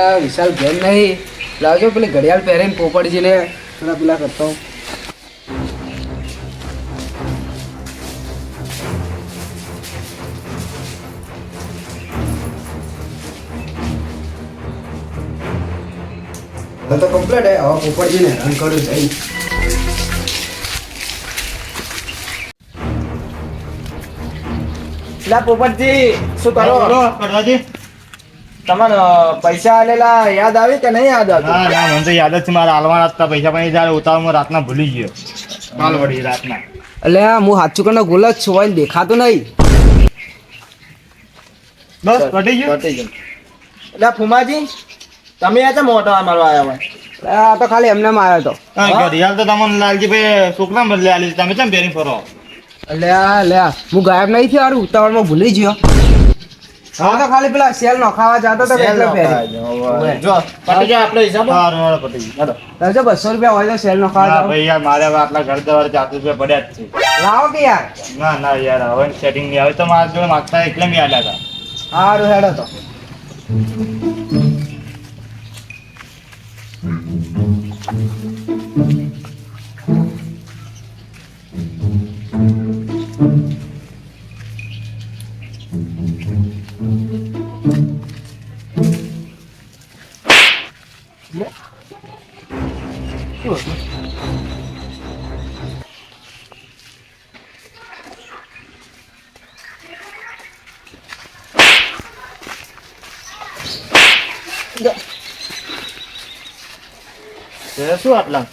આ વિશાલ ઘેર નહીં. લાવજો પેલી ઘડિયાળ પહેરીને પોપડજીને થોડા પેલા કરતો હું. હવે તો કમ્પ્લીટ હે. હવે પોપડજીને રન કરું જઈ લા પોપટજી શું કરો? કરવાજી. તમને પૈસા આલેલા યાદ આવી કે નહીં યાદ આવતું? ના ના મને તો યાદ જ છે મારા હાલવાના હતા પૈસા પણ જયારે ઉતાવળમાં રાતના ભૂલી ગયો. કાલ વળી રાતના. એટલે હું હાચું કરીને ગુલ જ છું હોય દેખાતું નહીં. બસ પટી ગયું? એટલે ફુમાજી તમે આ છે મોટા મારવા આવ્યા હોય? આ તો ખાલી એમને આવ્યો હતો ઘડિયાળ તો તમને લાલજી ભાઈ છોકરા બદલે આલી તમે કેમ પહેરી ફરો? લે લે હું ગાયબ નહીં થયો ઉતાવળમાં ભૂલી ગયો. હા તો ખાલી પેલા સેલ ખાવા જતો તો એટલે ફેરી. જો પટી ગયા આપણે હિસાબ. હાર વાળો પટી ગયું તારે બસો રૂપિયા હોય તો સેલ ના નખાવા ભાઈ યાર મારે આટલા ઘર દવાર ચારસો રૂપિયા પડ્યા જ છે. લાવો કે યાર? ના ના યાર હવે સેટિંગ નહીં હવે તો મારા જોડે માગતા એટલે મેં આલ્યા હતા. હારું હેડો તો. શું આટલા?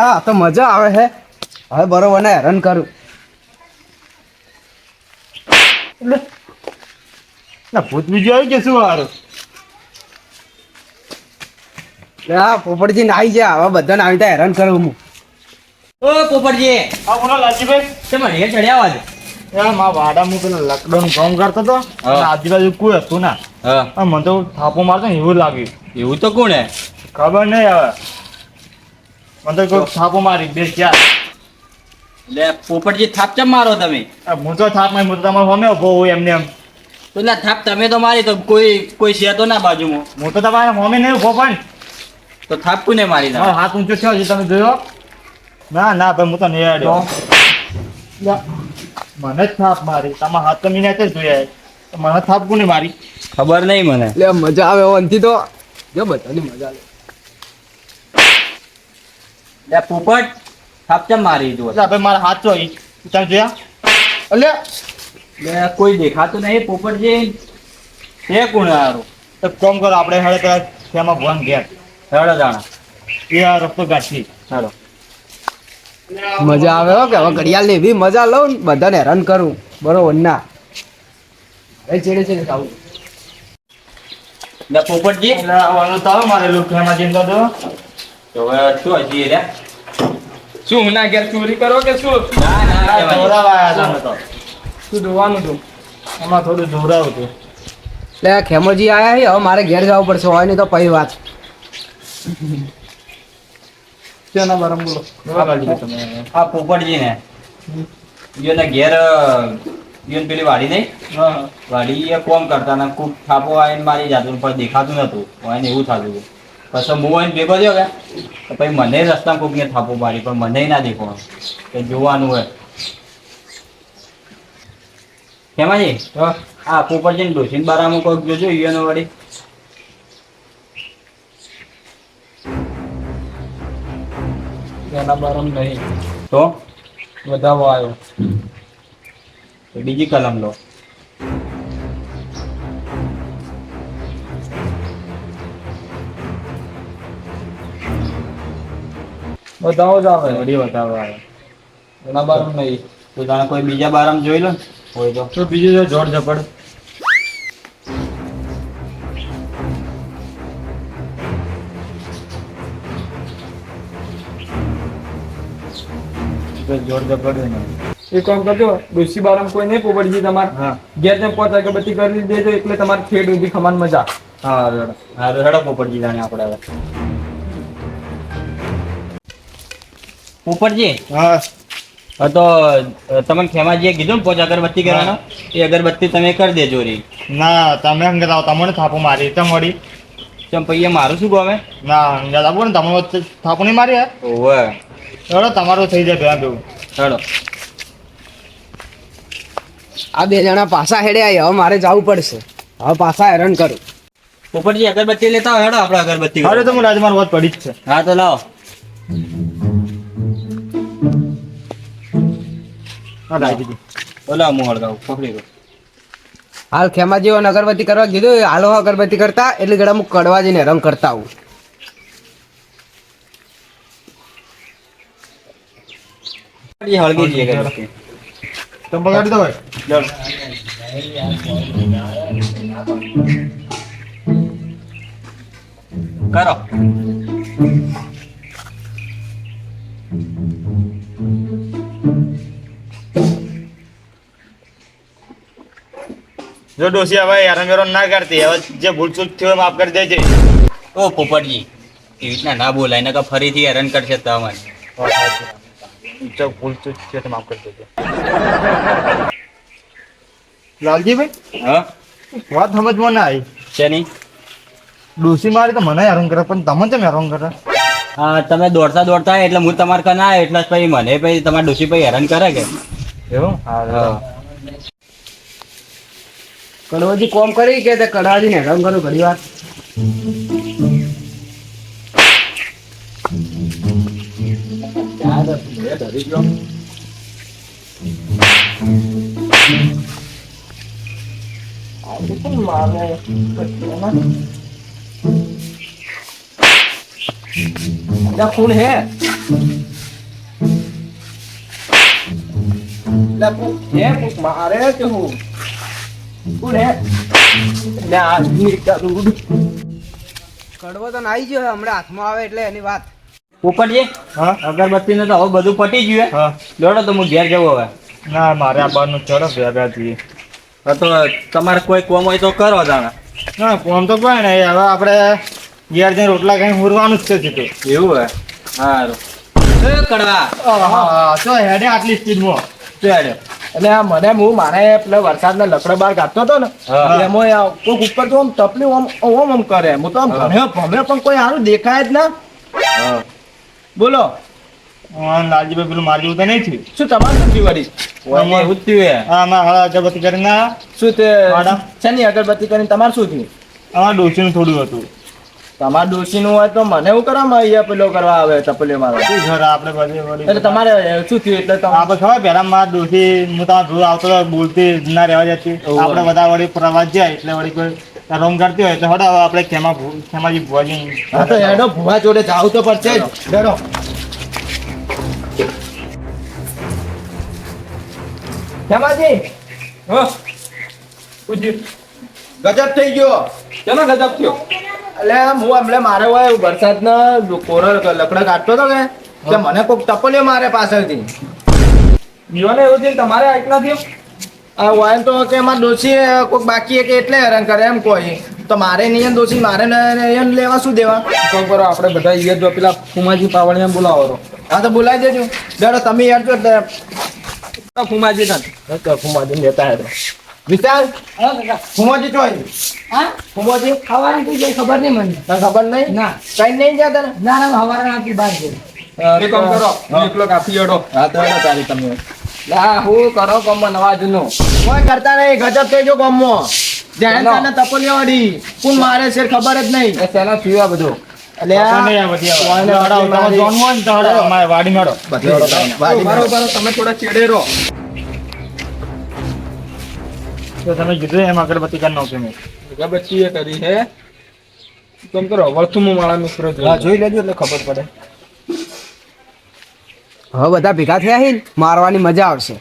આ તો મજા આવે છે હવે બરોબર ને હેરાન કરું. ના ભૂત બીજું આવ્યું કે શું હારું? હા આ પોપડજી નાઈ જાય હવે બધાને આવી રીતે હેરાન કરું હું. ઓ પોપટજી. હા બોલો લાલજીભાઈ. તમે રે ચડ્યા આજ પેલો લકડોનું કામ કરતો હતો. અને આજુબાજુ કોઈ હતું ના. હા. મને તો થાપો મારતો ને એવું લાગ્યું. એવું તો કોણ હે? ખબર નહીં હવે. મને તો કોઈ થાપો મારી બે ચાર લે પોપટજી થાપ ચમ મારો તમે? હું તો થાપ મારી હું તો તમારે સામે ઊભો હોય એમને એમ. તો ના થાપ તમે તો મારી તો કોઈ કોઈ છે તો ના બાજુમાં. હું તો તમારે નહીં ઊભો પણ. તો થાપ કોને મારી હાથ ઊંચો થયો છે તમે જોયો? ના ના ભાઈ હું તો નહીં આડ્યો લા, મને જ થાપ મારી. તમારા હાથ તો મીને જ જોયા મને થાપ કોને મારી? ખબર નહીં મને. એટલે મજા આવે અંથી તો. જો બધાની મજા આવે લે પોપટ થાપ ચમ મારી એટલે ભાઈ મારા હાથ તો અહીં તમે જોયા. એટલે લે કોઈ દેખાતું નહીં પોપટ જે. છે કોણ હારું? તો કોમ કરો આપણે હેડે પેલા શેમાં ભગવાન ઘેર. હેડો જાણા. એ આ રસ્તો ગાંઠી. હેડો. મજા આવે હો કે હવે ઘડિયાળ લેવી મજા લઉં ને બધાને હેરાન કરું. બરોબર ના. એ ચેડે ચેડે ખાવું. ના પોપટજી. આવવાનું તો મારે લુખામાં જઈને તો તો હવે શું હજી રે? શું ના ઘેર ચોરી કરો કે શું? ના ના. જોરાવાયા તમે તો. શું ધોવાનું તું એમાં થોડું ધોરાવું હતું એટલે ખેમોજી આયા છે હવે મારે ઘેર જવું પડશે હોય નહીં તો પછી વાત. શેના બારામાં બોલો આ પોપટજી ને યોને ઘેર ઈયોને પેલી વાડી નહીં વાડી એ કોમ કરતા ને ખૂબ થાપો આવીને મારી જાતું પણ દેખાતું નતું. એને એવું થતું હતું. પછી હું આવીને ભેગો થયો કે પછી મને રસ્તા કોકને થાપો મારી પણ મને ના દેખો. કે જોવાનું હોય. હેમાજી આ આ પોપટજીને ડોસીન બારામાં કોઈક જોજો યોને વાડી બારામાં નહીં. તો વધાવો આવ્યો તો બીજી કલમ લો. વધાવો જ આવે. વળી બતાવો આવે. એના બારામાં નહીં. તો તાણે કોઈ બીજા બારામાં જોઈ લો. હોય તો. તો બીજું જો જોડ ઝપડ તો જોડ ઝપડ એ કામ કરજો ડોસી બારામ કોઈ નહીં પોપડજી તમારે હા. ઘેર ને પોતા કે બધી કરી દેજો એટલે તમારે ખેડ ઊભી ખમાન મજા હા રેડો હા હેડો પોપડજી જાણે આપણે હવે. પોપડજી હા. હા તો તમને ખેમાજીએ કીધું ને પોચ અગરબત્તી કરવાનો? એ અગરબત્તી તમે કરી દેજો રી ના તમે અંગત આવો તમને થાપો મારી તેમ મળી ચમ પછી મારું શું ગમે? ના અંગે આવો ને તમે વચ્ચે થાપો નહીં મારી યાર. ઓવે. ચલો તમારું થઈ જાય ભેગા ભેગું ચલો. આ બે જણા પાછા હેડે આવી હવે મારે જવું પડશે. હવે પાછા હેરાન કરું. પોપટજી અગરબત્તી લેતા હોય હેડો આપણે અગરબત્તી અરે કરવા. તો હું રાજમાર વાત પડી જ છે. હા તો લાવો. હા દીધી. બોલો હું હળગાવું પકડી દો હાલ ખેમાજીઓ અગરબત્તી કરવા કીધું. હાલો અગરબત્તી કરતા. એટલે ગળા હું કડવા જઈને હેરાન કરતા આવું. હળગી જઈએ અગરબત્તી તમે બગાડી દો ભાઈ. ચલો. કરો. જો ડોસિયા હવે યાર વેરાન ના કરતી. હવે જે ભૂલચૂક થયો એ માફ કરી દેજે. ઓ પોપટજી એવી રીતના ના બોલાય નકર ફરીથી હેરાન કરશે તમારે. જો ભૂલ ચૂક થયો તો માફ કરી દેજે લાલજીભાઈ હા વાત સમજમાં ના આવી. શેની? ડોસી મારી તો મને હેરાન કરે પણ તમે કેમ હેરાન કરે? હા તમે દોડતા દોડતા એટલે હું તમારે કન ના એટલે પછી મને પછી તમારા ડોસી પછી હેરાન કરે કે? એવું? હા કડવાજી કોમ કરી કે તે કડવાજીને હેરાન કરું ઘણી વાર? લા કોણ હે લા કોણ હે કોક મારે કે હું કોણ હે લા આદમી કરું કડવો તો નાઈ ગયો હમણાં હાથમાં આવે એટલે એની વાત પોપટજી હા? અગરબત્તી તો હવે બધું પટી ગયું હા. દોડો તો હું ઘેર જવું હવે. ના મારે આ બારનું ચડો ભેગા હા તો તમારે કોઈ કોમ હોય તો કરો જાણે. ના કોમ તો કોઈ નહીં. હવે આપણે ઘેર જઈને રોટલા ખાઈને હુરવાનું જ છે સીધું. એવું હે? સારું કડવા તો હેડે આટલી સ્પીડમાં. ચાલો એટલે આ મને હું મારે પેલા વરસાદના લકડો બાર કાપતો હતો ને. એમાં કોઈક ઉપર તો આમ તપલી ઓમ ઓમ કરે. હું તો આમ. ભમ્યો ભમ્યો પણ કોઈ સારું દેખાય જ ના. હા. બોલો. લાલજીભાઈ પેલું મારી જેવું નહીં થયું. શું તમારું શું થયું વળી એવું થયું હે હા માં હળા અગરબત્તી કરીને શું તે? શેની અગરબત્તી કરીને? તમારે શું થયું? અમારા ડોસીનું થોડું હતું. તમારા ડોશીનું હોય તો મને એવું કરવામાં અહીંયા પેલો કરવા આવે તપલીઓ મારો શું ઘર આપણે એટલે તમારે શું થયું? એટલે તમે આપણે ખબર પહેલા મારા ડોસી હું તમારા જોર આવતો બોલતી ના રહેવા જતી. આપણે બધા વળી પ્રવાસ જાય એટલે વળી કોઈ રોમ કરતી હોય તો હડો આપણે ખેમા ખેમાજી ભુવાજી હા તો હેડો ભુવા જોડે જાવ તો પડશે ડરો હેમાજી ગજબ થઈ ગયો. કેનો ગજબ થયો? એટલે હું હમણાં મારે હોય વરસાદના કોરો લકડા કાઢતો હતો કે? કે મને કોક ટપલ્યો મારે પાછળથી. જીવન એવું થયું તમારે આટલા થયું? આ વાયન તો કે એમાં દોષી કોઈક બાકી કે એટલે હેરાન કરે એમ કોઈ. તો મારે નહીં દોષી મારે ને લેવા શું દેવા? તો કરો આપણે બધા ઈયર જો પેલા ફુમાજી પાવણિયા બોલાવો હા તો બોલાવી દેજો. ડરો તમે યાર જો ફુમાજી ના તો ફુમાજી લેતા હેરો વિશાલ? ફુમાજી ચોય હા? ફુમાજી? ખાવાની કોઈ કઈ ખબર નહીં મને. તને ખબર નહીં? ના. કઈ નહીં જતા ને ના ના હવારે નાખી બહાર ગઈ. કામ કરો એકલો કાપી અડો. હા તો તારી તમે. ના હું કરો કમ નવાજ જૂનું કોઈ કરતા નહીં ગજબ થઈ ગયો ગમો. ધ્યાન તને તપલિયા વાળી. કોણ મારે છે ખબર જ નહીં. એ પેલા પીવા બધું. એટલે આ નહીં આ બધી આવે. વાયને હડો, વાડી ને તો અમારે. તમે. વાડી તમે થોડા ચેડે રહો. તો તમે કીધું એમ અગરબત્તી કરી નાખ્યું મેં. અગરબત્તી એ કરી છે તમ કરો? વળથું મારા મિત્રો હા જોઈ લેજો એટલે ખબર પડે. હવે બધા ભેગા થયા છે મારવાની મજા આવશે.